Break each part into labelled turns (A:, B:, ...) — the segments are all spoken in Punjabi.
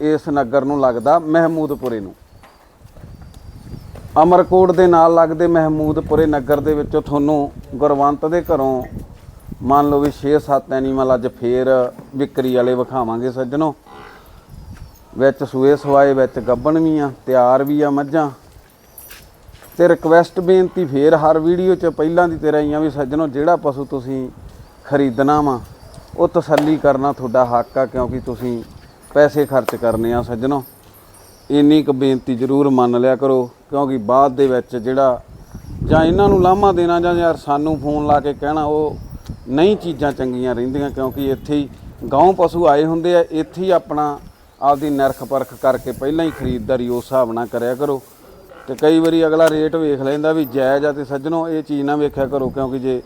A: ਇਸ ਨਗਰ ਨੂੰ ਲੱਗਦਾ ਮਹਿਮੂਦਪੁਰੇ ਨੂੰ। ਅਮਰਕੋਟ ਦੇ ਨਾਲ ਲੱਗਦੇ ਮਹਿਮੂਦਪੁਰੇ ਨਗਰ ਦੇ ਵਿੱਚੋਂ ਤੁਹਾਨੂੰ ਗੁਰਵੰਤ ਦੇ ਘਰੋਂ ਮੰਨ ਲਓ ਵੀ 6-7 ਐਨੀਮਲ ਅੱਜ ਫੇਰ ਵਿਕਰੀ ਵਾਲੇ ਵਿਖਾਵਾਂਗੇ ਸੱਜਣੋ। ਵਿੱਚ ਸੂਏ ਸਵਾਏ, ਵਿੱਚ ਗੱਬਣ ਵੀ ਆ, ਤਿਆਰ ਵੀ ਆ ਮੱਝਾਂ। ਤੇ ਰਿਕਵੈਸਟ ਬੇਨਤੀ ਫੇਰ ਹਰ ਵੀਡੀਓ 'ਚ ਪਹਿਲਾਂ ਦੀ ਤਰ੍ਹਾਂ ਹੀ ਵੀ ਸੱਜਣੋ, ਜਿਹੜਾ ਪਸ਼ੂ ਤੁਸੀਂ ਖਰੀਦਣਾ ਵਾ, ਉਹ ਤਸੱਲੀ ਕਰਨਾ ਤੁਹਾਡਾ ਹੱਕ ਆ ਕਿਉਂਕਿ ਤੁਸੀਂ ਪੈਸੇ ਖਰਚ ਕਰਨੇ ਆ ਸੱਜਣੋ। ਇੰਨੀ ਕੁ ਬੇਨਤੀ ਜ਼ਰੂਰ ਮੰਨ ਲਿਆ ਕਰੋ, ਕਿਉਂਕਿ ਬਾਅਦ ਦੇ ਵਿੱਚ ਜਿਹੜਾ ਜਾਂ ਇਹਨਾਂ ਨੂੰ ਲਾਮਾ ਦੇਣਾ ਜਾਂ ਯਾਰ ਸਾਨੂੰ ਫੋਨ ਲਾ ਕੇ ਕਹਿਣਾ, ਉਹ ਨਹੀਂ ਚੀਜ਼ਾਂ ਚੰਗੀਆਂ ਰਹਿੰਦੀਆਂ, ਕਿਉਂਕਿ ਇੱਥੇ ਹੀ ਗਾਉਂ ਪਸ਼ੂ ਆਏ ਹੁੰਦੇ ਆ, ਇੱਥੇ ਹੀ ਆਪਣਾ ਆਪਦੀ ਨਿਰਖ ਪਰਖ ਕਰਕੇ ਪਹਿਲਾਂ ਹੀ ਖਰੀਦਦਾਰੀ ਉਸ ਹਿਸਾਬ ਨਾਲ ਕਰਿਆ ਕਰੋ। ਤੇ ਕਈ ਵਾਰੀ ਅਗਲਾ ਰੇਟ ਵੇਖ ਲੈਂਦਾ ਵੀ ਜਾਇਜ਼ ਆ, ਤੇ ਸੱਜਣੋ ਇਹ ਚੀਜ਼ ਨਾ ਵੇਖਿਆ ਕਰੋ, ਕਿਉਂਕਿ ਜੇ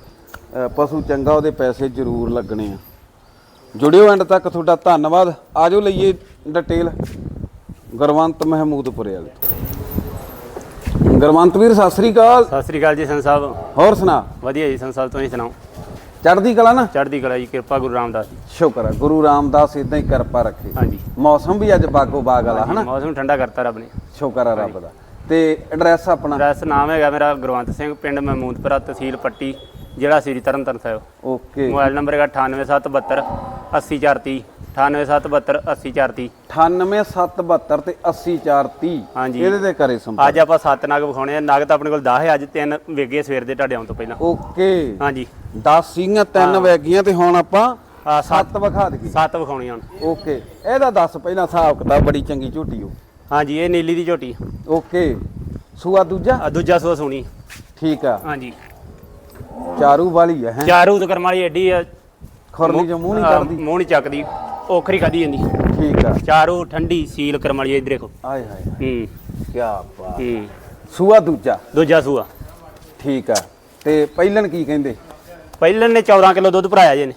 A: ਪਸ਼ੂ ਚੰਗਾ ਉਹਦੇ ਪੈਸੇ ਜ਼ਰੂਰ ਲੱਗਣੇ ਆ। ਜੁੜਿਓ ਐਂਡ ਤੱਕ ਤੁਹਾਡਾ ਧੰਨਵਾਦ। ਆਜੋ ਲਈਏ ਡਿਟੇਲ ਗੁਰਵੰਤ ਮਹਿਮੂਦਪੁਰੇ ਵਾਲੇ। ਗੁਰਵੰਤ ਵੀਰ ਸਤਿ ਸ੍ਰੀ ਅਕਾਲ।
B: ਸਤਿ ਸ੍ਰੀ ਅਕਾਲ ਜੀ ਸੰਤ ਸਾਹਿਬ।
A: ਹੋਰ ਸੁਣਾ।
B: ਵਧੀਆ ਜੀ ਸੰਤ ਸਾਹਿਬ ਤੁਸੀਂ ਸੁਣਾਓ?
A: ਚੜ੍ਹਦੀ ਕਲਾ ਨਾ?
B: ਚੜ੍ਹਦੀ ਕਲਾ ਜੀ ਕਿਰਪਾ ਗੁਰੂ ਰਾਮਦਾਸ ਜੀ।
A: ਸ਼ੁਕਰ ਹੈ ਗੁਰੂ ਰਾਮਦਾਸ ਇਦਾਂ ਹੀ ਕਿਰਪਾ ਰੱਖੇ।
B: ਹਾਂਜੀ।
A: ਮੌਸਮ ਵੀ ਅੱਜ ਬਾਗੋ ਬਾਗ ਵਾਲਾ ਹਨਾ?
B: ਮੌਸਮ ਠੰਡਾ ਕਰਤਾ ਰੱਬ ਨੇ।
A: ਸ਼ੁਕਰ ਹੈ ਰੱਬ ਦਾ। ਤੇ ਐਡਰੈਸ ਆਪਣਾ?
B: ਐਡਰੈਸ ਨਾਮ ਹੈਗਾ ਮੇਰਾ ਗੁਰਵੰਤ ਸਿੰਘ ਪਿੰਡ ਮਹਿਮੂਦਪੁਰਾ ਤਹਿਸੀਲ ਪੱਟੀ ਜ਼ਿਲ੍ਹਾ Sri Tarn Taran Sahib.
A: Okay.
B: Mobile number ਹੈਗਾ 98772 80430 98772 80430
A: 98772 ਤੇ 80430
B: ਹਾਂਜੀ।
A: ਇਹਦੇ ਤੇ ਕਰੇ ਸੰਪਰਕ।
B: ਅੱਜ ਆਪਾਂ ਸੱਤ ਨਗ ਵਿਖਾਉਣੇ ਆ। ਨਗ ਤਾਂ ਆਪਣੇ ਕੋਲ 10 ਹੈ ਅੱਜ ਤਿੰਨ ਵੇਗੇ ਸਵੇਰ ਦੇ ਤੁਹਾਡੇ ਆਉਣ ਤੋਂ ਪਹਿਲਾਂ।
A: ਓਕੇ।
B: ਹਾਂਜੀ।
A: 10 ਸੀਗੀਆਂ ਤਿੰਨ ਵੈਗੀਆਂ ਤੇ ਹੁਣ ਆਪਾਂ
B: ਆ ਸੱਤ।
A: ਸੱਤ ਵਿਖਾ ਦਈਏ।
B: ਸੱਤ ਵਿਖਾਉਣੀਆਂ ਹੁਣ।
A: ਓਕੇ। ਇਹਦਾ ਦੱਸ ਪਹਿਲਾਂ ਹਿਸਾਬ ਕਿਤਾਬ ਬੜੀ ਚੰਗੀ ਝੂਟੀ ਹੋ
B: ਹਾਂਜੀ ਇਹ ਨੀਲੀ ਦੀ ਝੋਟੀ।
A: ਓਕੇ। ਸੂਆ ਦੂਜਾ?
B: ਆ ਦੂਜਾ ਸੂਆ ਸੋਣੀ।
A: ਠੀਕ ਆ।
B: ਹਾਂਜੀ।
A: ਚਾਰੂ ਵਾਲੀ ਹੈਂ?
B: ਚਾਰੂ ਤੋਂ ਕਰਮ ਵਾਲੀ ਐਡੀ ਆ
A: ਖੁਰਲੀ ਜੋ ਮੂੰਹ ਨਹੀਂ
B: ਹਾਂ,
A: ਕਰਦੀ
B: ਮੂੰਹ ਨਹੀਂ ਚੱਕਦੀ। ਔਖਰੀ ਖਾਦੀ ਜਾਂਦੀ।
A: ਠੀਕ ਆ।
B: ਚਾਰੂ ਠੰਡੀ ਸੀਲ ਕਰਮ ਵਾਲੀ ਇਧਰ ਦੇਖੋ।
A: ਆਏ ਹਾਏ
B: ਹੂੰ।
A: ਕੀ ਬਾਤ।
B: ਹੂੰ।
A: ਸੂਆ ਦੂਜਾ?
B: ਦੂਜਾ ਸੂਆ।
A: ਠੀਕ ਆ। ਤੇ ਪਹਿਲਣ ਕੀ ਕਹਿੰਦੇ?
B: ਪਹਿਲਨ ਨੇ 14 ਕਿਲੋ ਦੁੱਧ ਭਰਾਇਆ ਜੇ ਨੇ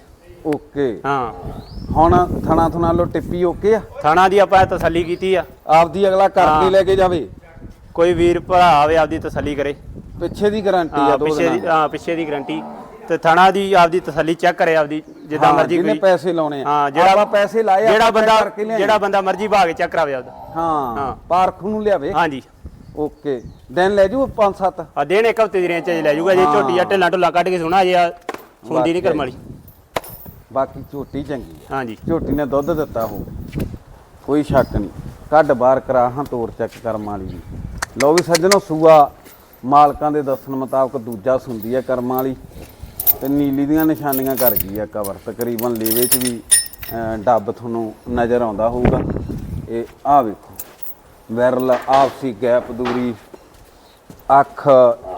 A: ਓਕੇ।
B: ਹਾਂ।
A: ਹੁਣ ਥਣਾ ਥਣਾ ਲੋ ਟਿੱਪੀ ਓਕੇ ਆ?
B: ਥਾਣਾ ਦੀ ਆਪਾਂ ਤਸੱਲੀ ਕੀਤੀ ਆ।
A: ਆਪਦੀ ਅਗਲਾ ਕਰਕੇ
B: ਹਾਂ।
A: ਲੈ ਕੇ ਜਾਵੇ?
B: ਕੋਈ ਵੀਰ ਭਰਾ ਆਵੇ ਆਪਦੀ ਤਸੱਲੀ ਕਰੇ।
A: ਪਿੱਛੇ ਦੀ ਗਾਰੰਟੀ ਆ
B: ਹਾਂ
A: ਦੋ
B: ਪਿੱਛੇ ਦੀ
A: ਦਿਨਾਂ
B: ਹਾਂ ਪਿੱਛੇ ਦੀ ਗਰੰਟੀ। ਤੇ ਥਾਣਾ ਦੀ ਆਪਦੀ ਤਸੱਲੀ ਚੈੱਕ ਕਰੇ ਆਪਦੀ ਜਿੱਦਾਂ ਮਰਜ਼ੀ
A: ਜਿਹਨੇ
B: ਕੋਈ।
A: ਪੈਸੇ ਲਾਉਣੇ ਆ।
B: ਹਾਂ ਜਿਹੜਾ
A: ਆਪਾਂ ਪੈਸੇ ਲਾਏ ਆ,
B: ਜਿਹੜਾ
A: ਆਪਾਂ check
B: ਬੰਦਾ
A: ਕਰਕੇ ਲਿਆਏ।
B: ਜਿਹੜਾ ਬੰਦਾ ਮਰਜ਼ੀ ਭਾਗ ਚੈੱਕ ਕਰਾਵੇ ਆਪਦਾ।
A: ਹਾਂ
B: ਹਾਂ।
A: ਪਾਰਖ ਨੂੰ ਲਿਆਵੇ।
B: ਹਾਂਜੀ।
A: ਓਕੇ। ਦਿਨ ਲੈ ਜੂ 5-7
B: ਆ ਦੇਣ ਇੱਕ ਹਫ਼ਤੇ ਦੀ ਰੇਂਜ ਚ ਲੈ ਜਾਊਗਾ ਜੇ। ਝੋਟੀ ਆ ਢਿੱਲਾ ਢੁੱਲਾ ਕੱਢ ਕੇ ਸੋਣਾ ਜੇ ਆ ਸੁਣਦੀ ਨਹੀਂ ਕਰਮ ਵਾਲੀ।
A: ਬਾਕੀ ਝੋਟੀ ਚੰਗੀ ਆ।
B: ਹਾਂਜੀ।
A: ਝੋਟੀ ਨੇ ਦੁੱਧ ਦਿੱਤਾ ਹੋ। ਕੋਈ ਸ਼ੱਕ ਨਹੀਂ ਕੱਢ ਬਾਹਰ ਕਰਾ ਹਾਂ ਤੋਰ ਚੈੱਕ ਕਰਮ ਵਾਲੀ ਦੀ ਲਓ ਵੀ ਸੱਜਣੋ ਸੂਆ ਮਾਲਕਾਂ ਦੇ ਦੱਸਣ ਮੁਤਾਬਕ ਦੂਜਾ ਸੁੰਦੀ ਆ ਕਰਮ ਵਾਲੀ। ਤੇ ਨੀਲੀ ਦੀਆਂ ਨਿਸ਼ਾਨੀਆਂ ਕਰ ਗਈ ਆ ਕਵਰ ਤਕਰੀਬਨ ਲੇਵੇ 'ਚ ਵੀ ਅਹ, ਡੱਬ ਤੁਹਾਨੂੰ ਨਜ਼ਰ ਆਉਂਦਾ ਹੋਊਗਾ। ਇਹ ਆ ਵੇਖੋ ਵਿਰਲ ਆਪਸੀ ਗੈਪ ਦੂਰੀ ਅੱਖ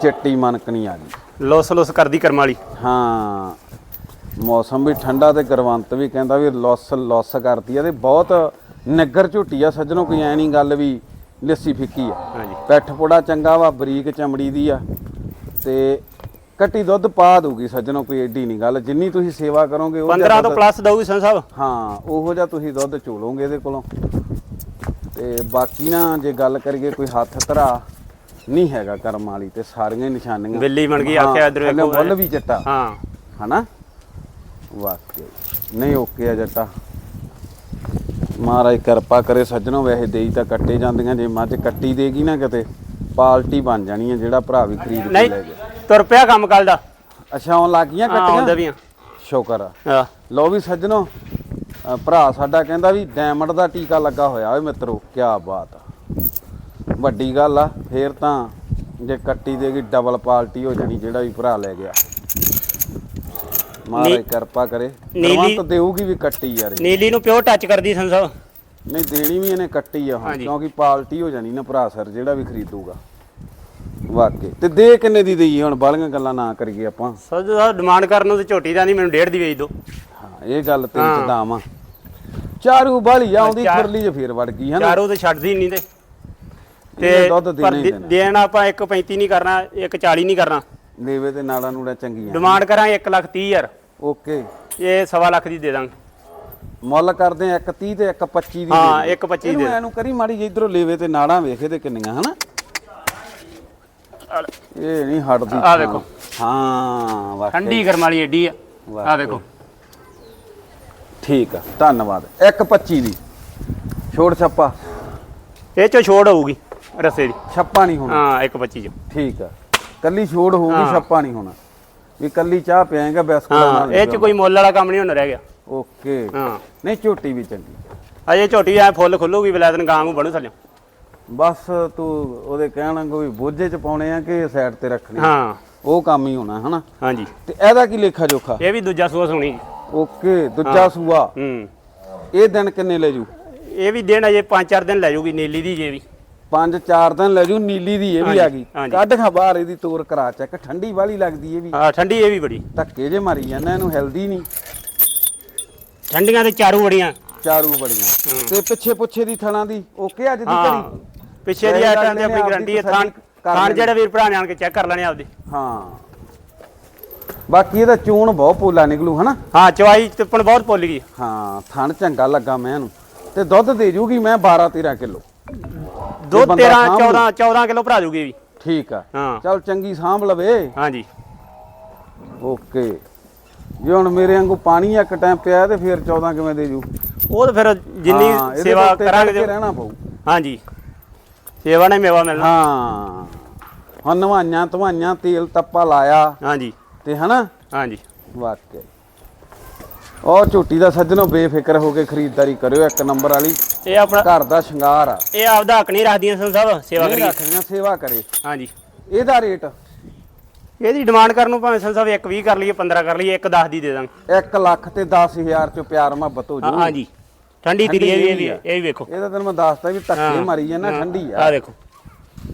A: ਚਿੱਟੀ ਮਨਕਣੀ ਆ ਗਈ।
B: ਲੋਸ ਲੋਸ ਕਰਦੀ ਕਰਮ ਵਾਲੀ।
A: ਹਾਂ ਮੌਸਮ ਵੀ ਠੰਡਾ ਤੇ ਗਰਵੰਤ ਵੀ ਕਹਿੰਦਾ ਵੀ ਲੌਸ ਲੌਸ ਕਰਦੀ ਆ ਤੇ ਬਹੁਤ ਨਿੱਗਰ ਝੁੱਟੀ ਆ ਸੱਜਣੋ ਕੋਈ ਐ ਨਹੀਂ ਗੱਲ ਵੀ ਲੱਸੀ ਫਿੱਕੀ ਆ।
B: ਹਾਂਜੀ।
A: ਪੈਠ ਪੋੜਾ ਚੰਗਾ ਵਾ ਬਰੀਕ ਚਮੜੀ ਦੀ ਆ ਤੇ ਕੱਟੀ ਦੁੱਧ ਪਾ ਦੂਗੀ ਸੱਜਣੋ ਕੋਈ ਐਡੀ ਨਹੀਂ ਗੱਲ। ਜਿੰਨੀ ਤੁਸੀਂ ਸੇਵਾ ਕਰੋਗੇ ਉਹ
B: 15 ਤੋਂ ਪਲੱਸ ਦਊਗੀ ਸੰਤ ਸਾਹਿਬ।
A: ਹਾਂ ਉਹੋ ਜਿਹਾ ਤੁਸੀਂ ਦੁੱਧ ਚੋਲੋਗੇ ਇਹਦੇ ਕੋਲੋਂ। ਤੇ ਬਾਕੀ ਨਾ ਜੇ ਗੱਲ ਕਰੀਏ ਕੋਈ ਹੱਥ ਧਰਾ ਨਹੀਂ ਹੈਗਾ ਕਰਮ ਵਾਲੀ ਤੇ ਸਾਰੀਆਂ ਹੀ ਨਿਸ਼ਾਨੀਆਂ।
B: ਬਿੱਲੀ ਬਣ ਗਈ, ਆਖਿਆ ਇੱਧਰ ਵੇਖੋ
A: ਬੁੱਲ ਵੀ ਚਿੱਟਾ।
B: ਹਾਂ।
A: ਹਨਾ? ਵਾਕਈ ਨਹੀਂ ਓਕੇ ਆ ਜੱਟਾ। ਮਹਾਰਾਜ ਕਿਰਪਾ ਕਰੇ ਸੱਜਣੋ ਵੈਸੇ ਦੇਈ ਤਾਂ ਕੱਟੇ ਜਾਂਦੀਆਂ ਜੇ ਮੱਝ ਕੱਟੀ ਦੇਗੀ ਨਾ ਕਿਤੇ ਪਾਲਟੀ ਬਣ ਜਾਣੀ ਹੈ ਜਿਹੜਾ ਭਰਾ ਵੀ ਖਰੀਦ ਕੇ ਲੈ ਗਿਆ।
B: ਤੁਰ ਪਿਆ ਕੰਮ ਕੱਲ ਦਾ।
A: ਅੱਛਾ ਆਉਣ ਲੱਗ ਗਈਆਂ
B: ਆਉਂਦਾ
A: ਕੱਟੀਆਂ?
B: ਵੀ ਆ।
A: ਸ਼ੁਕਰ ਆ। ਲਓ ਵੀ ਸੱਜਣੋ ਅ, ਭਰਾ ਸਾਡਾ ਕਹਿੰਦਾ ਵੀ ਡਾਇਮੰਡ ਦਾ ਟੀਕਾ ਲੱਗਾ ਹੋਇਆ। ਓਏ ਮਿੱਤਰੋ ਕੀ ਬਾਤ ਆ। ਵੱਡੀ ਗੱਲ ਆ ਫੇਰ ਤਾਂ ਜੇ ਕੱਟੀ ਦੇਗੀ ਡਬਲ ਪਾਲਟੀ ਹੋ ਜਾਣੀ ਜਿਹੜਾ ਵੀ ਭਰਾ ਲੈ ਗਿਆ। ਮਹਾਰਾਜ
B: ਨੀ-
A: ਕਿਰਪਾ ਕਰੇ।
B: ਨੀਲੀ-
A: ਗਰਵੰਤ ਦੇਊਗੀ ਵੀ ਕੱਟੀ ਯਾਰ ਇਹ।
B: ਨੀਲੀ ਨੂੰ ਪਿਓ ਟੱਚ ਕਰਦੀ ਸਾਹਿਬ
A: ਨਹੀਂ ਦੇਣੀ ਵੀ ਇਹਨੇ ਕੱਟੀ ਆ ਹੁਣ
B: ਹਾਂਜੀ।
A: ਕਿਉਂਕਿ ਪਾਲਟੀ ਹੋ ਜਾਣੀ ਨਾ ਭਰਾ ਸਰ ਜਿਹੜਾ ਵੀ ਖਰੀਦੂਗਾ। ਵਾਕਈ ਤੇ ਦੇ ਕਿੰਨੇ ਦੀ ਦਈਏ ਹੁਣ? ਬਾਲੀਆਂ ਗੱਲਾਂ ਨਾ ਕਰੀਏ ਆਪਾਂ।
B: ਸਰ ਡਿਮਾਂਡ ਕਰਨ ਨੂੰ ਤੇ ਝੋਟੀ ਦਾ ਨਹੀਂ ਮੈਨੂੰ ਡੇਢ ਦੀ ਵੇਚ ਦਿਓ
A: ਹਾਂ ਇਹ ਗੱਲ ਤੇ
B: ਹਾਂ।
A: ਆ ਚਾਰੂ ਬਾਲੀ ਆਉਂਦੀ
B: ਚਾਰ-
A: ਖੁਰਲੀ 'ਚ ਫੇਰ ਵੜ ਗਈ ਹਨਾ
B: ਚਾਰੋਂ ਤੇ ਛੱਡਦੀ ਨਹੀਂ ਤੇ।
A: ਇਹਨੇ ਦੁੱਧ ਦੇਣਾ
B: ਪਰ
A: ਹੀ
B: ਦੇ-
A: ਦੇਣਾ।
B: ਦੇਣਾ ਆਪਾਂ 1.35 ਨਹੀਂ ਕਰਨਾ 1.40 ਨਹੀਂ ਕਰਨਾ।
A: ਲੇਵੇ ਤੇ ਨਾੜਾਂ ਨੂੜਾਂ ਚੰਗੀਆਂ।
B: ਡਿਮਾਂਡ ਕਰਾਂਗੇ 1 ਲੱਖ 30 ਹਜ਼ਾਰ।
A: ਓਕੇ।
B: ਇਹ ਸਵਾ ਲੱਖ ਦੀ ਦੇ ਦਾਂਗੇ।
A: ਮੁੱਲ ਕਰਦੇ ਆ 130 ਤੇ 125 ਦੀ
B: ਹਾਂ,
A: ਦੇ ਦਿਓ।
B: 1.25
A: ਇਹਨੂੰ
B: ਦੇ।
A: ਐਨੂੰ ਕਰੀ ਮਾੜੀ ਜਿਹੀ ਇਧਰੋਂ ਲੇਵੇ ਤੇ ਨਾੜਾਂ ਵੇਖੇ ਤੇ ਕਿੰਨੀਆਂ ਹਨਾ ਇਹ ਨਹੀਂ ਹਟਦੀ।
B: ਆਹ
A: ਥਾਂ।
B: ਦੇਖੋ। ਠੰਡੀ
A: ਹਾਂ ਵਾਕਈ
B: ਗਰਮ ਵਾਲੀ ਏਡੀ ਆ। ਆ
A: ਵਾਕਈ।
B: ਦੇਖੋ।
A: ਠੀਕ ਆ ਧੰਨਵਾਦ। 125 ਦੀ। ਛੋੜ ਛੱਪਾ।
B: ਇਹ ਚੋਂ ਛੋੜ ਹੋਊਗੀ ਰਸੇ ਦੀ।
A: ਛੱਪਾ ਨਹੀਂ ਹੋਣਾ।
B: ਹਾਂ 1.25 ਚ।
A: ਠੀਕ ਆ। ਕੱਲੀ ਛੋੜ ਹੋਊਗੀ
B: ਹਾਂ।
A: ਛੱਪਾ ਨਹੀਂ ਹੋਣਾ। ਵੀ ਕੱਲੀ ਚਾਹ ਪਿਆਏਗਾ ਬਿਸਕੁਟ ਨਾਲ
B: ਇਹ ਚ ਕੋਈ ਮੁੱਲ ਵਾਲਾ ਕੰਮ ਨਹੀਂ ਹੁਣ ਰਹਿ ਗਿਆ।
A: ਓਕੇ।
B: ਹਾਂ।
A: ਨਹੀਂ ਝੋਟੀ ਵੀ ਚੰਗੀ
B: ਅਜੇ ਝੋਟੀ ਐ ਫੁੱਲ ਖੁੱਲੂਗੀ ਬਲੈਦਨ ਗਾਂ ਨੂੰ ਬਣੂ ਥੱਲੇ
A: ਬਸ ਤੂੰ ਉਹਦੇ ਕਹਿਣਾ ਕੋਈ ਬੋਝੇ ਚ ਪਾਉਣੇ ਆ ਕਿ ਸਾਈਡ ਤੇ ਰੱਖਣੇ ਆ?
B: ਹਾਂ।
A: ਉਹ ਕੰਮ ਹੀ ਹੋਣਾ ਹਨਾ?
B: ਹਾਂਜੀ।
A: ਤੇ ਇਹਦਾ ਕੀ ਲੇਖਾ ਜੋਖਾ?
B: ਇਹ ਵੀ ਦੂਜਾ ਸੂਆ ਸੁਣੀ।
A: ਓਕੇ ਦੂਜਾ ਸੂਆ।
B: ਹੂੰ।
A: ਇਹ ਦਿਨ ਕਿੰਨੇ ਲੈ ਜੂ?
B: ਇਹ ਵੀ ਦਿਨ ਅਜੇ 5-4 ਦਿਨ ਲੈ ਜਾਊਗੀ ਨੀਲੀ ਦੀ ਜੇ ਵੀ।
A: ਪੰਜ ਚਾਰ ਦਿਨ ਲੈ ਜੂ ਨੀਲੀ ਦੀ ਇਹ ਵੀ ਆ ਗਈ।
B: ਹਾਂਜੀ।
A: ਕੱਢ ਖਾ ਬਾਹਰ ਇਹਦੀ ਤੋਰ ਕਰਾ ਚੱਕ। ਠੰਡੀ ਵਾਲੀ ਲੱਗਦੀ ਇਹ ਵੀ।
B: ਹਾਂ ਠੰਡੀ ਇਹ ਵੀ ਬੜੀ।
A: ਧੱਕੇ ਜੇ ਮਾਰੀ ਜਾਂਦਾ ਇਹਨੂੰ ਹੈਲਦੀ ਨਹੀਂ।
B: ਠੰਡੀਆਂ ਤੇ ਚਾਰੂ ਬੜੀਆਂ।
A: ਚਾਰੂ ਬੜੀਆਂ। ਤੇ ਪਿੱਛੇ ਪੁੱਛੇ ਦੀ ਥਣਾ ਦੀ ਓਕੇ ਅੱਜ ਦੀ
B: ਹਾਂ।
A: ਘੜੀ?
B: ਪਿੱਛੇ ਦੀ ਆਈਟਮ
A: ਇਹਨੇ
B: ਆਪਣੀ ਗਾਰੰਟੀ ਹੈ ਥਾਨ
A: ਲੈਣੀ।
B: ਜਿਹੜੇ ਵੀਰ ਭਰਾ ਨੇ ਆਣ ਕੇ ਚੈੱਕ ਕਰ ਲੈਣੇ ਆਪਦੇ।
A: ਹਾਂ। ਬਾਕੀ ਇਹਦਾ ਚੂਣ ਬਹੁਤ ਪੋਲਾ ਨਿਕਲੂ ਹਨਾ?
B: ਹਾਂ ਚਵਾਈ ਤਿੱਪਣ ਬਹੁਤ ਭੁੱਲ ਗਈ।
A: ਹਾਂ ਥਣ ਚੰਗਾ ਲੱਗਾ ਮੈਂ ਇਹਨੂੰ। ਤੇ ਦੁੱਧ ਦੇ ਜੂਗੀ ਮੈਂ 12 13 ਕਿਲੋ।
B: ਦੁੱਧ
A: ਬੰਦਾ
B: 13
A: ਸਾਂਭ ਲਊ।
B: 14 14 ਕਿਲੋ ਭਰਾ ਜੂਗੀ ਵੀ।
A: ਠੀਕ ਆ। ਚਲ ਚੰਗੀ ਸਾਂਭ ਲਵੇ।
B: ਹਾਂਜੀ।
A: ਓਕੇ। ਜੇ ਹੁਣ ਮੇਰੇ ਵਾਂਗੂ ਪਾਣੀ ਇੱਕ ਟਾਈਮ ਪਿਆ ਤੇ ਫਿਰ 14 ਕਿਵੇਂ ਦੇ ਜੂ?
B: ਉਹ ਤਾਂ ਫਿਰ ਜਿੰਨੀ ਸੇਵਾ ਕਰਾਂਗੇ
A: ਰਹਿਣਾ ਪਊ।
B: ਹਾਂਜੀ। ਸੇਵਾ ਹੀ ਮੇਵਾ ਮਿਲਣਾ।
A: ਹਾਂ। ਹੁਣ ਨਵਾਈਆਂ ਧਵਾਈਆਂ ਤੇਲ ਤੱਪਾ ਲਾਇਆ।
B: ਹਾਂਜੀ।
A: ਤੇ ਹਨਾ?
B: ਹਾਂਜੀ।
A: ਵਾਕਿਆ। ਉਹ ਝੋਟੀ ਦਾ ਸੱਜਣੋ ਬੇਫਿਕਰ ਹੋ ਕੇ ਖਰੀਦਦਾਰੀ ਕਰਿਓ ਇੱਕ ਨੰਬਰ ਵਾਲੀ।
B: ਇਹ ਆਪਣਾ
A: ਘਰ ਦਾ ਸ਼ਿੰਗਾਰ ਆ।
B: ਇਹ ਆਪਦਾ ਹੱਕ ਨਹੀਂ ਰੱਖਦੀਆਂ ਸਨ ਸਭ ਸੇਵਾ ਕਰੀਏ।
A: ਰੱਖਦੀਆਂ ਸੇਵਾ ਕਰੇ।
B: ਹਾਂਜੀ।
A: ਇਹਦਾ ਰੇਟ?
B: ਇਹਦੀ ਡਿਮਾਂਡ ਕਰਨ ਨੂੰ ਭਾਵੇਂ ਸਨ ਸਾਹਿਬ 1 20 ਕਰ ਲਈਏ 15 ਕਰ ਲਈਏ 1 10 ਦੀ ਦੇ ਦਾਂਗੇ।
A: 1 ਲੱਖ ਤੇ 10000 ਚ ਪਿਆਰ ਮੁਹੱਬਤ ਹਾਂ ਜੂ
B: ਹਾਂਜੀ। ਠੰਡੀ ਤਰੀ ਇਹ ਵੀ ਇਹ ਵੀ
A: ਆ।
B: ਇਹ ਵੇਖੋ।
A: ਇਹਦਾ ਤੈਨੂੰ ਮੈਂ ਦੱਸਦਾ ਵੀ ਧੱਕੇ ਮਾਰੀ ਜਾਂਦਾ ਠੰਡੀ
B: ਆ।
A: ਆ
B: ਦੇਖੋ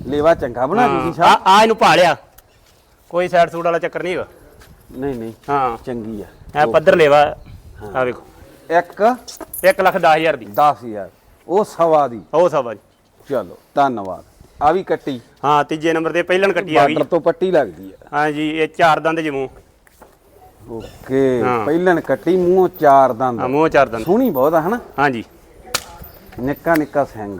A: ਲੇਵਾ ਚੰਗਾ ਬਣਾ ਜੂਗੀ
B: ਆ
A: ਸ਼ਾਹ।
B: ਆ ਇਹਨੂੰ ਭਾਲਿਆ ਕੋਈ ਸਾਈਡ ਸੂਟ ਵਾਲਾ ਚੱਕਰ ਨਹੀਂ ਹੈਗਾ।
A: ਨਹੀਂ ਨਹੀਂ।
B: ਹਾਂ।
A: ਚੰਗੀ ਆ।
B: ਇਹ ਪੱਧਰ ਲੈਵਾ। ਆ ਵੇਖੋ।
A: ਇੱਕ?
B: 1 ਲੱਖ 10000 ਦੀ।
A: 10000 ਉਹ ਸਵਾ ਦੀ।
B: ਉਹ ਆ ਜੀ
A: ਚਲੋ ਧੰਨਵਾਦ। ਆ ਵੀ ਕੱਟੀ।
B: ਹਾਂ ਤੀਜੇ ਨੰਬਰ ਤੇ ਪਹਿਲਣ ਕੱਟੀ ਆ ਗਈ
A: ਬਾਰਡਰ ਤੋਂ ਪੱਟੀ ਲੱਗਦੀ ਆ।
B: ਹਾਂਜੀ ਇਹ ਚਾਰ ਦੰਦ ਜਮੂ
A: ਓਕੇ
B: ਹਾਂ।
A: ਪਹਿਲਣ ਕੱਟੀ ਮੂੰਹੋਂ ਚਾਰ ਦੰਦ।
B: ਆ ਮੂੰਹ ਚਾਰ ਦੰਦ।
A: ਸੋਹਣੀ ਬਹੁਤ ਆ ਹਨਾ?
B: ਹਾਂਜੀ।
A: ਨਿੱਕਾ ਨਿੱਕਾ ਸਿੰਘ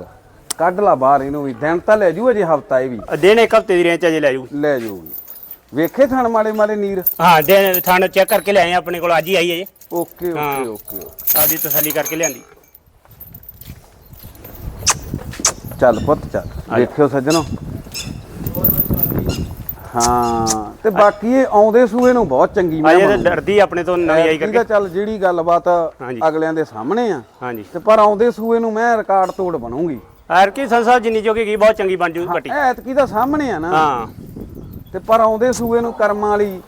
A: ਕੱਢ ਲਾ ਬਾਹਰ ਇਹਨੂੰ ਵੀ। ਦਿਨ ਤਾਂ ਲੈ ਜੂ ਅਜੇ ਹਫਤਾ ਇਹ ਵੀ।
B: ਦਿਨ ਇੱਕ ਹਫ਼ਤੇ ਦੀ ਰੇਂਜ ਚ ਅਜੇ ਲੈ ਜੂ।
A: ਲੈ ਜੂਗੀ ਵੇਖੇ ਥਣ ਮਾੜੇ ਮਾੜੇ ਨੀਰ?
B: ਹਾਂ ਦਿਨ ਥਾਣ ਚੈੱਕ ਕਰਕੇ ਲਿਆਏ ਆ ਆਪਣੇ ਕੋਲ। ਅੱਜ ਹੀ ਆਈ ਹੈ ਜੀ
A: ਓਕੇ
B: ਹਾਂ।
A: Okay okay.
B: ਤਸੱਲੀ ਕਰਕੇ ਲਿਆਂਦੀ।
A: ਚੱਲ ਪੁੱਤ ਚੱਲ। ਦੇਖਿਓ ਸੱਜਣੋ। ਹਾਂ ਤੇ ਬਾਕੀ ਇਹ ਆਉਂਦੇ ਸੂਏ ਨੂੰ ਬਹੁਤ ਚੰਗੀ ਮੈਂ
B: ਅਜੇ ਤਾਂ। ਡਰਦੀ ਆਪਣੇ ਤੋਂ ਨਵੀਂ ਆਈ
A: ਐਤਕੀ
B: ਕਰਕੇ।
A: ਚੱਲ ਜਿਹੜੀ ਗੱਲਬਾਤ। ਅਗਲਿਆਂ ਦੇ ਸਾਹਮਣੇ ਆ।
B: ਹਾਂਜੀ।
A: ਤੇ ਪਰ ਆਉਂਦੇ ਸੂਏ ਨੂੰ ਮੈਂ ਰਿਕਾਰਡ ਤੋੜ ਬਣੂਗੀ।
B: ਆਰ ਕੀ ਸੰਸਾਰ ਜਿੰਨੀ ਜੋਗੀ ਗਈ ਬਹੁਤ ਚੰਗੀ ਬਣ ਜੂ ਕੱਟੀ
A: ਐਤਕੀ ਦਾ ਸਾਹਮਣੇ ਆ ਨਾ।
B: ਹਾਂ।
A: ਤੇ ਪਰ ਆਉਂਦੇ ਸੂਏ ਨੂੰ ਕਰਮਾਂ ਵਾਲੀ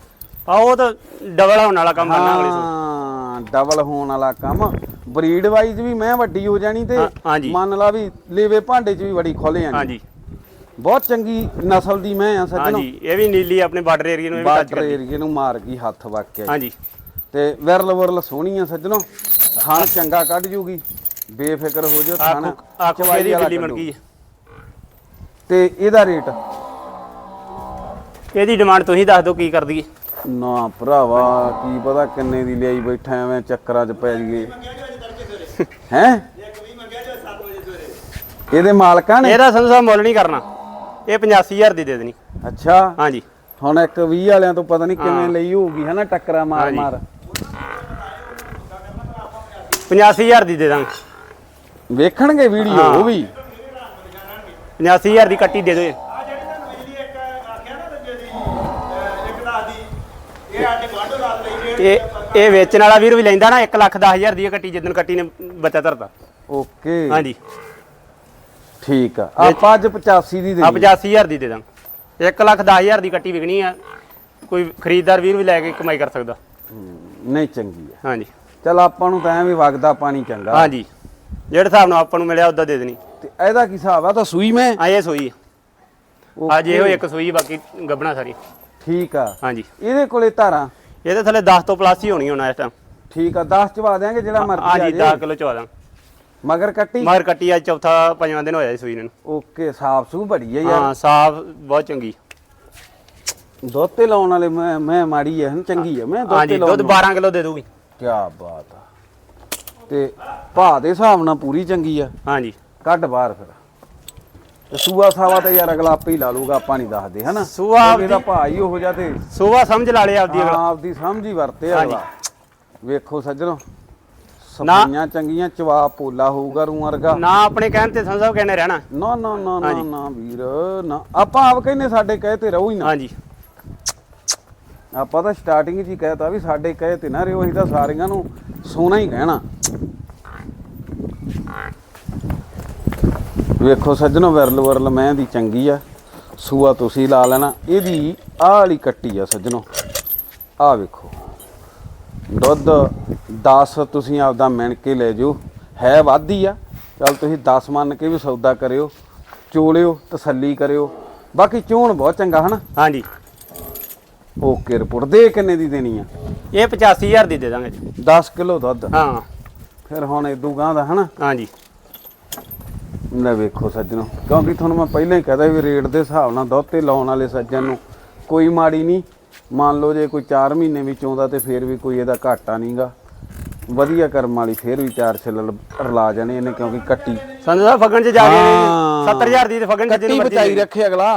B: ਆ ਉਹ ਤਾਂ ਡਬਲ ਹੋਣ ਵਾਲਾ ਕੰਮ ਕਰਨਾ ਅਗਲੇ ਸੂ
A: ਹਾਂ ਡਬਲ ਹੋਣ ਵਾਲਾ ਕੰਮ। ਬਰੀਡ ਵਾਈਜ਼ ਵੀ ਮੈਂ ਵੱਡੀ ਹੋ ਜਾਣੀ ਤੇ। ਮੰਨ ਲਾ ਵੀ ਲੇਵੇ ਭਾਂਡੇ 'ਚ ਵੀ ਬੜੀ ਖੁੱਲ ਜਾਣੀ।
B: ਹਾਂਜੀ।
A: ਬਹੁਤ ਚੰਗੀ ਨਸਲ ਦੀ ਮੈਂ ਆ ਸੱਜਣੋ।
B: ਹਾਂਜੀ ਇਹ ਵੀ ਨੀਲੀ ਆਪਣੇ ਬਾਰਡਰ ਏਰੀਆ ਨੂੰ ਇਹ ਵੀ ਟੱਚ
A: ਬਾਰਡਰ
B: ਕਰਦੀ।
A: ਏਰੀਏ ਨੂੰ ਮਾਰ ਗਈ ਹੱਥ ਵਾਕਿਆ।
B: ਹਾਂਜੀ।
A: ਤੇ ਵਿਰਲ ਵਿਰਲ ਸੋਹਣੀ ਆ ਸੱਜਣੋ। ਖਾਣ ਚੰਗਾ ਕੱਢ ਜੂਗੀ। ਬੇਫਿਕਰ ਹੋ ਜਿਓ ਖਾਣ
B: ਆਖੋ ਆਖੋ ਇਹਦੀ ਬਿੱਲੀ ਮਿਲ ਗਈ।
A: ਤੇ ਇਹਦਾ ਰੇਟ?
B: ਇਹਦੀ ਡਿਮਾਂਡ ਤੁਸੀਂ ਦੱਸ ਦਿਓ ਕੀ ਕਰ ਦਈਏ
A: ਨਾ ਭਰਾਵਾ ਕੀ ਪਤਾ ਕਿੰਨੇ ਦੀ ਲਿਆਈ ਬੈਠਾ ਐਵੇਂ ਚੱਕਰਾਂ 'ਚ ਪੈ ਜੀਏ। ਹੈ? ਇਹਦੇ ਮਾਲਕਾਂ ਨੇ?
B: ਇਹਦਾ ਸੰਸਾਰ ਮੁੱਲ ਨਹੀਂ ਕਰਨਾ। ਇਹ 85000 ਦੀ ਦੇ ਦੇਣੀ।
A: ਅੱਛਾ।
B: ਹਾਂਜੀ।
A: ਹੁਣ ਇੱਕ 20 ਵਾਲਿਆਂ ਤੋਂ ਪਤਾ ਨਹੀਂ ਕਿਵੇਂ ਲਈ ਹੋਊਗੀ ਹਨਾ ਟੱਕਰਾ ਮਾਰ। ਮਾਰ।
B: 85000 ਦੀ ਦੇ ਦਾਂਗੇ।
A: ਵੇਖਣਗੇ ਵੀਡੀਓ। ਉਹ ਵੀ।
B: 85000 ਦੀ ਕੱਟੀ ਦੇ ਦਿਓ। ਇਹ ਇਹ ਵੇਚਣ ਵਾਲਾ ਵੀਰ ਵੀ ਲੈਂਦਾ ਨਾ 1 ਲੱਖ 10000 ਦੀ ਇਹ ਕੱਟੀ ਜਿੱਦਣ ਕੱਟੀ ਨੇ ਬੱਚਾ ਧਰਦਾ
A: ਓਕੇ।
B: ਹਾਂਜੀ।
A: ਠੀਕ ਆ। ਆਪਾਂ ਅੱਜ 85 ਦੀ
B: ਆ
A: ਦੇ
B: 85000 ਦੀ ਦੇ ਦਾਂਗੇ। 1 ਲੱਖ 10000 ਦੀ ਕੱਟੀ ਵਿਕਣੀ ਆ। ਕੋਈ ਖਰੀਦਦਾਰ ਵੀਰ ਵੀ ਲੈ ਕੇ ਕਮਾਈ ਕਰ ਸਕਦਾ।
A: ਨਹੀਂ ਚੰਗੀ ਆ।
B: ਹਾਂਜੀ।
A: ਚਲ ਆਪਾਂ ਨੂੰ ਤਾਂ ਐ ਵੀ ਵਗਦਾ ਪਾਣੀ ਚੰਗਾ।
B: ਹਾਂਜੀ। ਜਿਹੜੇ ਹਿਸਾਬ ਨਾਲ ਆਪਾਂ ਨੂੰ ਮਿਲਿਆ ਉਦਾਂ ਦੇ ਦੇਣੀ।
A: ਤੇ ਇਹਦਾ ਕੀ ਹਿਸਾਬ ਆ? ਤਾਂ ਸੂਈ ਮੈਂ।
B: ਆ ਇਹ ਸੋਈ ਅੱਜ ਇਹੋ ਇੱਕ ਸੋਈ ਬਾਕੀ ਗੱਬਣਾ ਸਾਰੀ
A: ਠੀਕ ਆ।
B: ਹਾਂਜੀ।
A: ਇਹਦੇ ਕੋਲੇ ਧਾਰਾਂ?
B: ਇਹਦੇ ਥੱਲੇ 10 ਤੋਂ ਪਲੱਸ ਹੀ ਹੋਣੀ ਹੋਣਾ ਇਸ ਟਾਈਮ
A: ਠੀਕ ਆ 10 ਚਵਾ ਦਿਆਂਗੇ ਜਿਹੜਾ ਮਰਜ਼ੀ ਆ
B: ਹਾਂਜੀ
A: ਜੇ
B: 10 ਕਿਲੋ ਚਵਾ ਦਾਂ
A: ਮਗਰ ਕੱਟੀ?
B: ਮਗਰ ਕੱਟੀ ਅੱਜ ਚੌਥਾ ਪੰਜਵਾਂ ਦਿਨ ਹੋਇਆ ਜੀ ਸੂਈ ਨੂੰ।
A: ਓਕੇ ਸਾਫ਼ ਸੂ ਬੜੀ ਹੈ ਯਾਰ।
B: ਹਾਂ ਸਾਫ਼ ਬਹੁਤ ਚੰਗੀ।
A: ਦੁੱਧ ਤੇ ਲਾਉਣ ਵਾਲੇ ਮੈਂ ਮੈਂ ਮਾੜੀ ਹੈ ਹਨ ਚੰਗੀ ਹੈ ਮੈਂ ਦੁੱਧ
B: ਹਾਂਜੀ
A: ਤੇ
B: ਦੁੱਧ
A: ਲਾਉਣ
B: 12 ਕਿਲੋ ਦੇ ਦੂਗੀ
A: ਕੀ ਬਾਤ ਆ। ਤੇ ਭਾਅ ਦੇ ਹਿਸਾਬ ਨਾਲ ਪੂਰੀ ਚੰਗੀ ਆ।
B: ਹਾਂਜੀ।
A: ਕੱਢ ਬਾਹਰ ਫਿਰ। ਤੇ ਸੂਆ ਸਾਵਾ ਤਾਂ ਯਾਰ ਅਗਲਾ ਆਪੇ ਹੀ ਲਾ ਲੂਗਾ ਆਪਾਂ ਨਹੀਂ ਦੱਸਦੇ ਹਨਾ?
B: ਸੂਆ
A: ਕਿਉਂਕਿ ਇਹਦਾ ਭਾਅ ਹੀ ਉਹੋ ਜਿਹਾ ਤੇ।
B: ਸੁਬਾ ਸਮਝ ਲਾ ਲਿਆ ਆਪਦੀ ਅਗਲਾ।
A: ਆਪਦੀ ਸਮਝ ਹੀ ਵਰਤੇ। ਅਗਲਾ। ਵੇਖੋ ਸੱਜਣੋ। ਸਫਾਈਆਂ ਚੰਗੀਆਂ ਚਵਾ ਪੋਲਾ ਹੋਊਗਾ ਰੂ ਵਰਗਾ।
B: ਨਾ ਆਪਣੇ ਕਹਿਣ ਤੇ ਸੰਸਾਬ ਕਹਿੰਦੇ ਰਹਿਣਾ।
A: ਨਾ ਨਾ ਨਾ ਨਾ। ਨਾ ਵੀਰ ਨਾ। ਆਪਾਂ ਆਪ ਕਹਿੰਦੇ ਸਾਡੇ ਕਹੇ ਤੇ ਰਹੋ ਹੀ ਨਾ।
B: ਹਾਂਜੀ।
A: ਆਪਾਂ ਤਾਂ ਸਟਾਰਟਿੰਗ 'ਚ ਹੀ ਕਹਿਤਾ ਵੀ ਸਾਡੇ ਕਹੇ ਤੇ ਨਾ ਰਿਓ ਅਸੀਂ ਤਾਂ ਸਾਰਿਆਂ ਨੂੰ ਸੋਨਾ ਹੀ ਕਹਿਣਾ। ਵੇਖੋ ਸੱਜਣੋ ਵਿਰਲ ਵਿਰਲ ਮੈਂ ਦੀ ਚੰਗੀ ਆ। ਸੂਆ ਤੁਸੀਂ ਲਾ ਲੈਣਾ ਇਹਦੀ ਆਹ ਵਾਲੀ ਕੱਟੀ ਆ ਸੱਜਣੋ। ਆਹ ਵੇਖੋ। ਦੁੱਧ 10 ਤੁਸੀਂ ਆਪਦਾ ਮਿਣ ਕੇ ਲੈ ਜਾਓ। ਹੈ ਵਾਧੀ ਆ। ਚਲ ਤੁਸੀਂ 10 ਮੰਨ ਕੇ ਵੀ ਸੌਦਾ ਕਰਿਓ ਚੋਲਿਓ ਤਸੱਲੀ ਕਰਿਓ। ਬਾਕੀ ਚੋਣ ਬਹੁਤ ਚੰਗਾ ਹਨਾ?
B: ਹਾਂਜੀ।
A: ਓਕੇ ਰਿਪੋਰਟ ਦੇ ਕਿੰਨੇ ਦੀ ਦੇਣੀ ਆ?
B: ਇਹ 85000 ਦੀ ਦੇ ਦਾਂਗੇ ਜੀ।
A: 10 ਕਿਲੋ ਦੁੱਧ?
B: ਹਾਂ।
A: ਫਿਰ ਹੁਣ ਇਦੂ ਗਾਂ ਦਾ ਹਨਾ?
B: ਹਾਂਜੀ।
A: ਲੈ ਵੇਖੋ ਸੱਜਣੋ ਕਿਉਂਕਿ ਤੁਹਾਨੂੰ ਮੈਂ ਪਹਿਲਾਂ ਹੀ ਕਹਦਾ ਵੀ ਰੇਟ ਦੇ ਹਿਸਾਬ ਨਾਲ ਦੁੱਧ ਤੇ ਲਾਉਣ ਵਾਲੇ ਸੱਜਣ ਨੂੰ ਕੋਈ ਮਾੜੀ ਨਹੀਂ। ਮੰਨ ਲਓ ਜੇ ਕੋਈ 4 ਮਹੀਨੇ ਵਿੱਚ ਆਉਂਦਾ ਤੇ ਫਿਰ ਵੀ ਕੋਈ ਇਹਦਾ ਘਾਟਾ ਨਹੀਂਗਾ। ਵਧੀਆ ਕਰਮ ਵਾਲੀ ਫਿਰ ਵੀ ਚਾਰ ਛਿੱਲ ਰਲਾ ਜਾਣੇ ਇਹਨੇ ਕਿਉਂਕਿ ਕੱਟੀ।
B: ਸੰਧੂ ਸਾਹਿਬ ਫਗਣ ਚ ਜਾ ਕੇ
A: ਹਾਂ।
B: 70000 ਦੀ ਤੇ ਫਗਣ ਚ
A: ਕੱਟੀ ਬਚਾਈ ਰੱਖੇ ਅਗਲਾ।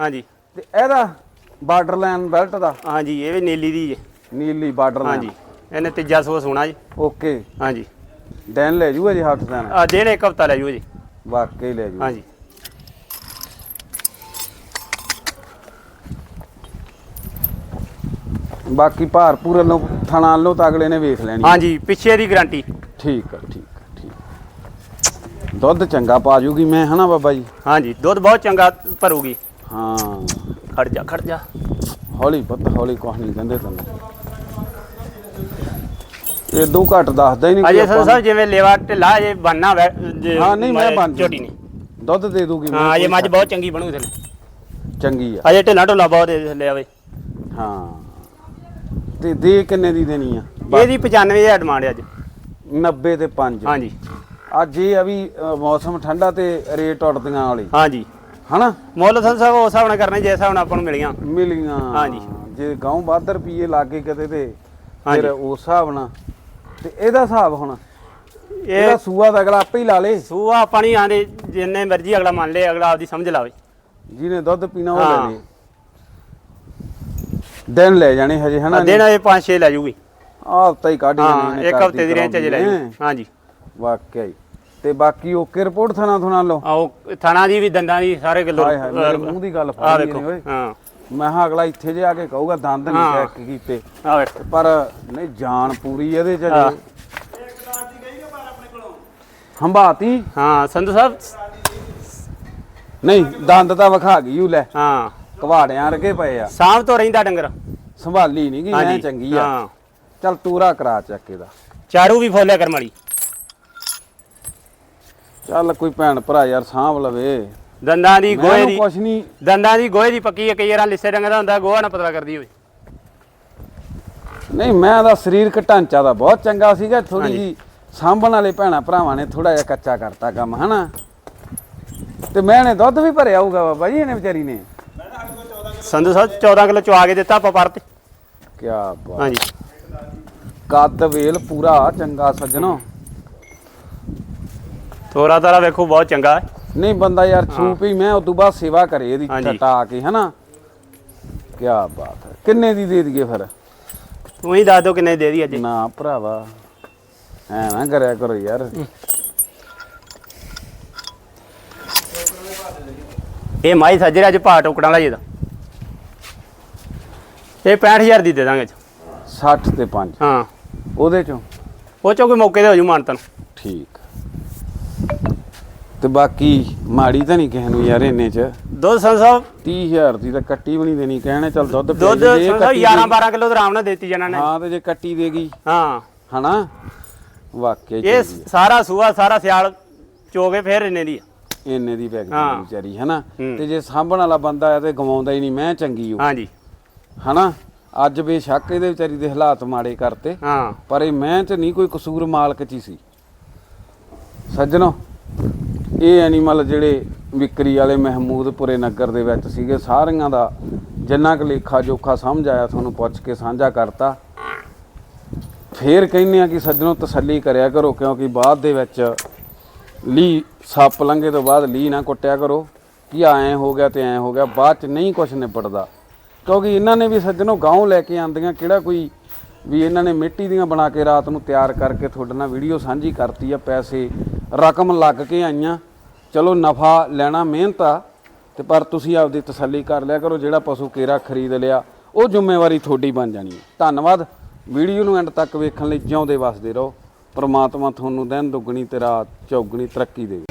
B: ਹਾਂਜੀ।
A: ਤੇ ਇਹਦਾ ਬਾਰਡਰ ਲਾਈਨ ਬੈਲਟ ਦਾ।
B: ਹਾਂਜੀ ਇਹ ਵੀ ਨੀਲੀ ਦੀ ਹੈ
A: ਨੀਲੀ ਬਾਰਡਰ ਲਾਈਨ
B: ਹਾਂਜੀ ਇਹਨੇ ਤੀਜਾ ਸੋ ਸੋਣਾ ਜੀ।
A: ਓਕੇ।
B: ਹਾਂਜੀ।
A: ਡੈਨ ਲੈ ਜੂਗਾ ਜੀ ਹੱਥ ਦੇਣ
B: ਆ ਦੇਣ ਇੱਕ ਹਫਤਾ ਲੈ ਜੂ ਜੀ।
A: ਵਾਕਈ ਲੈ ਜੂ
B: ਹਾਂਜੀ।
A: ਬਾਕੀ ਭਾਰ ਪੂਰ ਵੱਲੋਂ ਥਣਾ ਵੱਲੋਂ ਤਾਂ ਅਗਲੇ ਨੇ ਵੇਖ ਲੈਣੀ।
B: ਹਾਂਜੀ ਪਿੱਛੇ ਦੀ ਗਾਰੰਟੀ।
A: ਠੀਕ ਆ ਠੀਕ ਆ ਠੀਕ ਦੁੱਧ ਚੰਗਾ ਪਾ ਜੂਗੀ ਮੈਂ ਹਨਾ ਬਾਬਾ ਜੀ?
B: ਹਾਂਜੀ ਦੁੱਧ ਬਹੁਤ ਚੰਗਾ ਭਰੂਗੀ।
A: ਹਾਂ।
B: ਖੜ ਜਾ ਖੜ ਜਾ।
A: ਹੌਲੀ ਪੁੱਤ ਹੌਲੀ ਕੁਛ ਨਹੀਂ ਕਹਿੰਦੇ ਤੈਨੂੰ। ਇਹ ਦੋ ਘੱਟ ਦੱਸਦਾ ਹੀ ਨਹੀਂ
B: ਅਜੇ ਸਾਹਿਬ ਜਿਵੇਂ ਲੇਵਾ ਢਿੱਲਾ ਜੇ ਬੰਨਾ ਵੈ ਜੇ
A: ਹਾਂ ਨਹੀਂ ਮੈਂ ਬਣ
B: ਝੋਟੀ ਨਹੀਂ
A: ਦੁੱਧ ਦੇ ਦੂਗੀ
B: ਹਾਂ ਅਜੇ ਮੱਝ ਬਹੁਤ ਚੰਗੀ ਬਣੂ ਥਲੇ
A: ਚੰਗੀ ਆ।
B: ਅਜੇ ਢਿੱਲਾ ਢੋਲਾ ਬਹੁਤ ਦੇ ਥੱਲੇ ਆਵੇ।
A: ਹਾਂ। ਤੇ ਦੇ ਕਿੰਨੇ ਦੀ ਦੇਣੀ ਆ?
B: ਇਹਦੀ 95000 ਡਿਮਾਂਡ ਹੈ ਅੱਜ।
A: 90 ਤੇ 5
B: ਹਾਂਜੀ।
A: ਅੱਜ ਇਹ ਆ ਵੀ ਅ, ਮੌਸਮ ਠੰਡਾ ਤੇ ਰੇਟ ਉੱਡਦੀਆਂ ਵਾਲੀ।
B: ਹਾਂਜੀ।
A: ਹਨਾ?
B: ਮੁੱਲ ਸੰਧੂ ਸਾਹਿਬ ਉਸ ਹਿਸਾਬ ਨਾਲ ਕਰਨੇ ਜੇ ਹਿਸਾਬ ਨਾਲ ਆਪਾਂ ਨੂੰ ਮਿਲੀਆਂ।
A: ਮਿਲੀਆਂ।
B: ਹਾਂਜੀ।
A: ਜੇ ਗਾਉਂ ਵੱਧ ਰੁਪਈਏ ਲਾਗੇ ਕਿਤੇ ਤੇ
B: ਹਾਂਜੀ।
A: ਫਿਰ ਉਸ ਹਿਸਾਬ ਨਾਲ। ਤੇ ਇਹਦਾ ਹਿਸਾਬ ਹੁਣ
B: ਇਹ
A: ਇਹਦਾ ਸੂਆ ਤਾਂ ਅਗਲਾ ਆਪੇ ਹੀ ਲਾ ਲੇ।
B: ਸੂਆ ਪਾਣੀ ਆਂਦੇ ਜਿੰਨੇ ਮਰਜ਼ੀ ਅਗਲਾ ਮੰਨ ਲੇ ਅਗਲਾ ਆਪਦੀ ਸਮਝ ਲਾਵੇ।
A: ਜਿਹਨੇ ਦੁੱਧ ਪੀਣਾ ਉਹ ਲੈ
B: ਹਾਂ।
A: ਲੇ। ਦਿਨ ਲੈ ਜਾਣੇ ਹਜੇ ਹਨਾ
B: ਦਿਨ ਇਹ 5-6 ਲੈ ਜੂਗੀ।
A: ਆਹ ਹਫਤਾ ਹੀ ਕੱਢ
B: ਹਾਂ
A: ਜਾਣੇ
B: ਇੱਕ ਹਫ਼ਤੇ ਦੀ ਰੇਂਜ ਚ ਲੈ ਜੂ ਹਾਂਜੀ।
A: ਵਾਕਿਆ ਹੀ। ਤੇ ਬਾਕੀ ਓਕੇ ਰਿਪੋਰਟ ਥਣਾ ਥੁਣਾ ਲਓ।
B: ਆਓ ਥਾਣਾ ਦੀ ਵੀ ਦੰਦਾਂ ਦੀ ਸਾਰੇ ਕਿਲੋ
A: ਹਾਏ ਹਾਏ ਮੇਰੇ ਮੂੰਹ ਦੀ ਗੱਲ
B: ਆ
A: ਫਾੜੀ ਓਏ।
B: ਹਾਂ।
A: ਮੈਂ ਹਾਂ ਅਗਲਾ ਇੱਥੇ ਜੇ ਆ ਕੇ ਕਹੂਗਾ ਦੰਦ ਨਹੀਂ
B: ਹਾਂ।
A: ਚੈੱਕ ਕੀਤੇ।
B: ਆ ਵੇਖੋ।
A: ਪਰ ਨਹੀਂ ਜਾਨ ਪੂਰੀ ਇਹਦੇ ਚ
B: ਹਾਂ।
A: ਜੇ ਹੰਬਾਤੀ
B: ਹਾਂ ਸੰਧੂ ਸਾਹਿਬ।
A: ਨਹੀਂ ਦੰਦ ਤਾਂ ਵਿਖਾ ਗਈ ਉਹ ਲੈ।
B: ਹਾਂ।
A: ਕਵਾੜਿਆਂ ਰਗੇ ਪਏ ਆ।
B: ਸਾਂਭ ਤੋਂ ਰਹਿੰਦਾ ਡੰਗਰ।
A: ਸੰਭਾਲੀ ਨਹੀਂ ਗਈ ਮੈਂ ਚੰਗੀ ਆ।
B: ਹਾਂ।
A: ਚੱਲ ਤੂਰਾ ਕਰਾ ਚੱਕ ਇਹਦਾ।
B: ਚਾਰੂ ਵੀ ਫੋਲਿਆ ਕਰਮ ਵਾਲੀ
A: ਚੱਲ ਕੋਈ ਭੈਣ ਭਰਾ ਯਾਰ ਸਾਂਭ ਲਵੇ।
B: ਦੰਦਾਂ ਦੀ ਗੋਹੇ
A: ਮੈਨੂੰ
B: ਦੀ
A: ਕੁਛ ਨਹੀਂ
B: ਦੰਦਾਂ ਦੀ ਗੋਹੇ ਦੀ ਪੱਕੀ ਹੈ ਕਈ ਵਾਰ ਲਿੱਸੇ ਰੰਗ ਦਾ ਹੁੰਦਾ ਗੋਹਾ ਨਾ ਪਤਲਾ ਕਰਦੀ ਹੋਵੇ।
A: ਨਹੀਂ ਮੈਂ ਦਾ ਸਰੀਰਕ ਢਾਂਚਾ ਦਾ ਬਹੁਤ ਚੰਗਾ ਸੀਗਾ ਥੋੜੀ। ਜੀ ਸਾਂਭਣ ਵਾਲੇ ਭੈਣਾ ਭਰਾਵਾਂ ਨੇ ਥੋੜਾ ਜਿਹਾ ਕੱਚਾ ਕਰਤਾ ਕੰਮ ਹਨਾ? ਤੇ ਮੈਂ ਨੇ ਦੁੱਧ ਵੀ ਭਰਿਆ ਹੋਊਗਾ ਬਾਬਾ ਜੀ ਇਹਨੇ ਵਿਚਾਰੀ ਨੇ।
B: ਸੰਧੂ ਸਾਹਿਬ 14 ਕਿਲੋ ਚਵਾ ਕੇ ਦਿੱਤਾ ਆਪਾਂ ਪਰ ਤੇ
A: ਕੀ ਬਾਤ।
B: ਹਾਂਜੀ।
A: ਕੱਦ ਵੇਲ ਪੂਰਾ ਚੰਗਾ ਸੱਜਣੋ।
B: ਥੋੜਾ ਤਾਰਾ ਵੇਖੋ ਬਹੁਤ ਚੰਗਾ ਹੈ।
A: ਨਹੀਂ ਬੰਦਾ ਯਾਰ ਛੂਪ ਹੀ ਮੈਂ ਉਦੋਂ ਬਾਅਦ ਸੇਵਾ ਕਰੇ ਇਹਦੀ
B: ਹਾਂਜੀ।
A: ਟਟਾ ਕੇ ਹਨਾ? ਕੀ ਬਾਤ ਹੈ। ਕਿੰਨੇ ਦੀ ਦੇ ਦਈਏ ਫਿਰ?
B: ਤੂੰ ਹੀ ਦੱਸ ਦੋ ਕਿੰਨੇ ਦੇ ਦੀ ਅੱਜ।
A: ਨਾ ਭਰਾਵਾ ਐ ਨਾ ਕਰਿਆ ਕਰੋ ਯਾਰ।
B: ਇਹ ਮਾਈ ਸੱਜਰੇ ਅੱਜ ਭਾਅ ਟੋਕੜਾਂ ਦਾ। ਇਹ 65000 ਦੀ ਦੇ ਦਾਂਗੇ ਅੱਜ।
A: 60 ਤੇ 5
B: ਹਾਂ।
A: ਉਹਦੇ ਚੋਂ?
B: ਉਹ ਚੋਂ ਕੋਈ ਮੌਕੇ ਤੇ ਹੋ ਜੂ ਮਾਨਤਨ।
A: ਠੀਕ। ਤੇ ਬਾਕੀ ਮਾੜੀ ਤਾਂ ਨਹੀਂ ਕਿਸੇ ਨੂੰ ਯਾਰ ਇੰਨੇ ਚ।
B: ਦੁੱਧ ਸੰਧੂ ਸਾਹਿਬ।
A: 30000 ਦੀ ਤਾਂ ਕੱਟੀ ਵੀ ਨਹੀਂ ਦੇਣੀ ਕਹਿਣੇ ਚੱਲ ਦੁੱਧ
B: ਦੁੱਧ
A: ਜੇ ਇਹ
B: ਸੰਧੂ ਸਾਹਿਬ
A: ਕੱਟੀ
B: 11 12 ਕਿਲੋ ਆਰਾਮ ਨਾਲ ਦੇਤੀ ਜਣਾ ਨੇ।
A: ਹਾਂ ਤੇ ਜੇ ਕੱਟੀ ਦੇਗੀ।
B: ਹਾਂ।
A: ਹਨਾ? ਵਾਕਿਆ ਹੀ
B: ਇਹ। ਸਾਰਾ ਸੂਆ ਸਾਰਾ ਸਿਆਲ ਚੋਗੇ ਫੇਰ ਇੰਨੇ ਦੀ ਆ।
A: ਇੰਨੇ ਦੀ ਪੈਕ
B: ਹਾਂ।
A: ਵਿਚਾਰੀ ਹਨਾ?
B: ਹੂੰ।
A: ਤੇ ਜੇ ਸਾਂਭਣ ਵਾਲਾ ਬੰਦਾ ਆ ਤੇ ਗਵਾਉਂਦਾ ਹੀ ਨਹੀਂ ਮੈਂ ਚੰਗੀ ਉਹ
B: ਹਾਂਜੀ।
A: ਹਨਾ? ਅੱਜ ਬੇਸ਼ੱਕ ਇਹਦੇ ਵਿਚਾਰੀ ਦੇ ਹਾਲਾਤ ਮਾੜੇ ਕਰਤੇ।
B: ਹਾਂ।
A: ਪਰ ਇਹ ਮੈਂ ਚ ਨਹੀਂ ਕੋਈ ਕਸੂਰ ਮਾਲਕ ਚ ਹੀ ਸੀ। ਸੱਜਣੋ ਇਹ ਐਨੀਮਲ ਜਿਹੜੇ ਵਿਕਰੀ ਵਾਲੇ ਮਹਿਮੂਦਪੁਰੇ ਨਗਰ ਦੇ ਵਿੱਚ ਸੀਗੇ ਸਾਰਿਆਂ ਦਾ ਜਿੰਨਾ ਕੁ ਲੇਖਾ ਜੋਖਾ ਸਮਝ ਆਇਆ ਤੁਹਾਨੂੰ ਪੁੱਛ ਕੇ ਸਾਂਝਾ ਕਰਤਾ। ਫੇਰ ਕਹਿੰਦੇ ਆ ਕਿ ਸੱਜਣੋ ਤਸੱਲੀ ਕਰਿਆ ਕਰੋ ਕਿਉਂਕਿ ਬਾਅਦ ਦੇ ਵਿੱਚ ਲੀ ਸੱਪ ਲੰਘੇ ਤੋਂ ਬਾਅਦ ਲੀ ਨਾ ਕੁੱਟਿਆ ਕਰੋ। ਕਿ ਐਂ ਹੋ ਗਿਆ ਤੇ ਐਂ ਹੋ ਗਿਆ ਬਾਅਦ ਚ ਨਹੀਂ ਕੁਝ ਨਿਬੜਦਾ। ਕਿਉਂਕਿ ਇਹਨਾਂ ਨੇ ਵੀ ਸੱਜਣੋ ਗਾਉਂ ਲੈ ਕੇ ਆਂਦੀਆਂ ਕਿਹੜਾ ਕੋਈ ਵੀ ਇਹਨਾਂ ਨੇ ਮਿੱਟੀ ਦੀਆਂ ਬਣਾ ਕੇ ਰਾਤ ਨੂੰ ਤਿਆਰ ਕਰਕੇ ਤੁਹਾਡੇ ਨਾਲ ਵੀਡੀਓ ਸਾਂਝੀ ਕਰਤੀ ਆ, ਪੈਸੇ ਰਕਮ ਲੱਗ ਕੇ ਆਈਆਂ। ਚਲੋ ਨਫਾ ਲੈਣਾ ਮਿਹਨਤ ਆ, ਤੇ ਪਰ ਤੁਸੀਂ ਆਪਦੀ ਤਸੱਲੀ ਕਰ ਲਿਆ ਕਰੋ, ਜਿਹੜਾ ਪਸ਼ੂ ਕੇਰਾ ਖਰੀਦ ਲਿਆ, ਉਹ ਜ਼ਿੰਮੇਵਾਰੀ ਤੁਹਾਡੀ ਬਣ ਜਾਣੀ ਹੈ ਧੰਨਵਾਦ। ਵੀਡੀਓ ਨੂੰ ਐਂਡ ਤੱਕ ਵੇਖਣ ਲਈ ਜਿਉਂਦੇ ਵਸਦੇ ਰਹੋ। ਪ੍ਰਮਾਤਮਾ ਤੁਹਾਨੂੰ ਦਿਨ ਦੁੱਗਣੀ ਤੇ ਰਾਤ ਚੌਗਣੀ ਤਰੱਕੀ ਦੇਵੇ।